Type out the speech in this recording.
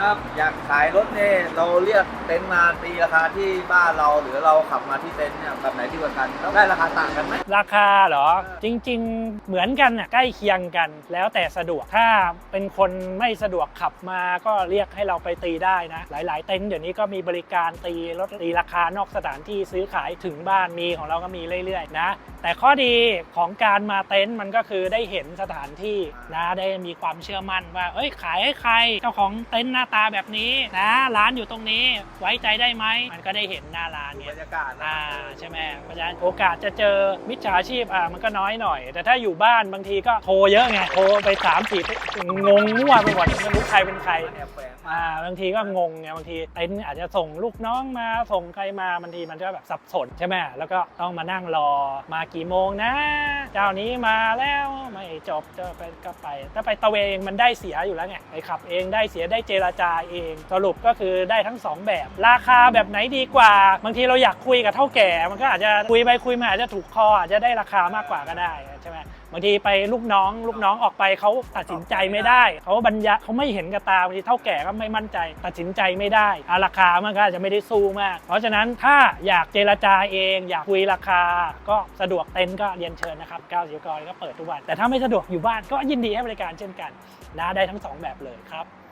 ครับอยากขายรถเนี่ยเราเรียกเต็นท์มาตีราคาที่บ้านเราหรือเราขับมาที่เต็นท์เนี่ยแบบไหนดีกว่ากันแล้วได้ราคาต่างกันไหม ราคาเหรอ จริง ๆ เหมือนกันน่ะใกล้เคียงกัน แล้วแต่สะดวกถ้าเป็นคนไม่สะดวกขับมาก็เรียกให้เราไปตีได้นะ หลาย ๆ เต็นท์เดี๋ยวนี้ก็มีบริการตีรถตีราคานอกสถานที่ซื้อขายถึงบ้านมีของเราก็มีเรื่อย ๆ นะ แต่ข้อดีของการมาเต็นท์มันก็คือได้เห็นสถานที่นะได้มีความเชื่อมั่นว่า เอ้ยขายให้ใครเจ้าของเต็นท์หน้าตาแบบนี้นะ ร้านอยู่ตรงนี้ไว้ใจได้ไหม มันก็ได้เห็นหน้าร้านดูเนี่บยรรยากาศนะอ่าใช่ไหมเพราะฉะนั้นโอกาสจะเจอมิจฉาชีพอ่ามันก็น้อยหน่อย แต่ถ้าอยู่บ้านบางทีก็โทรเยอะไงโทรไปสามสี่งงมั่วไปหมดไม่รู้ใครเป็นใคร มันแอบแฝงอ่าบางทีก็งงไงบางทีเต็นท์อาจจะส่งลูกน้องมาส่งใครมาบางทีมันก็แบบสับสนใช่ไหมแล้วก็ต้องมานั่งรอมากี่โมงนะ เจ้านี้มาแล้วไม่จบจะไปก็ไป ถ้าไปตะเวนเองมันได้เสียอยู่แล้วไงไปขับเองได้เสียได้เจรจาเอง สรุปก็คือได้ทั้งสองแบบ ราคาแบบไหนดีกว่า บางทีเราอยากคุยกับเท่าแก่ มันก็อาจจะคุยไปคุยมาอาจจะถูกคออาจจะได้ราคามากกว่าก็ได้ใช่ไหมบางทีไปลูกน้อง ลูกน้องออกไปเขาตัดสินใจไม่ได้ เขาบรรยะเขาไม่เห็นกับตาบางทีเท่าแก่ก็ไม่มั่นใจ ตัดสินใจไม่ได้อะราคามันก็อาจจะไม่ได้สู้มาก เพราะฉะนั้นถ้าอยากเจรจาเอง อยากคุยราคา ก็สะดวกเต็นท์ก็เรียนเชิญนะครับก้าวศิวกรก็เปิดทุกวันแต่ถ้าไม่สะดวกอยู่บ้านก็ยินดีให้บริการเช่นกันนะได้ทั้งสองแบบเลยครับ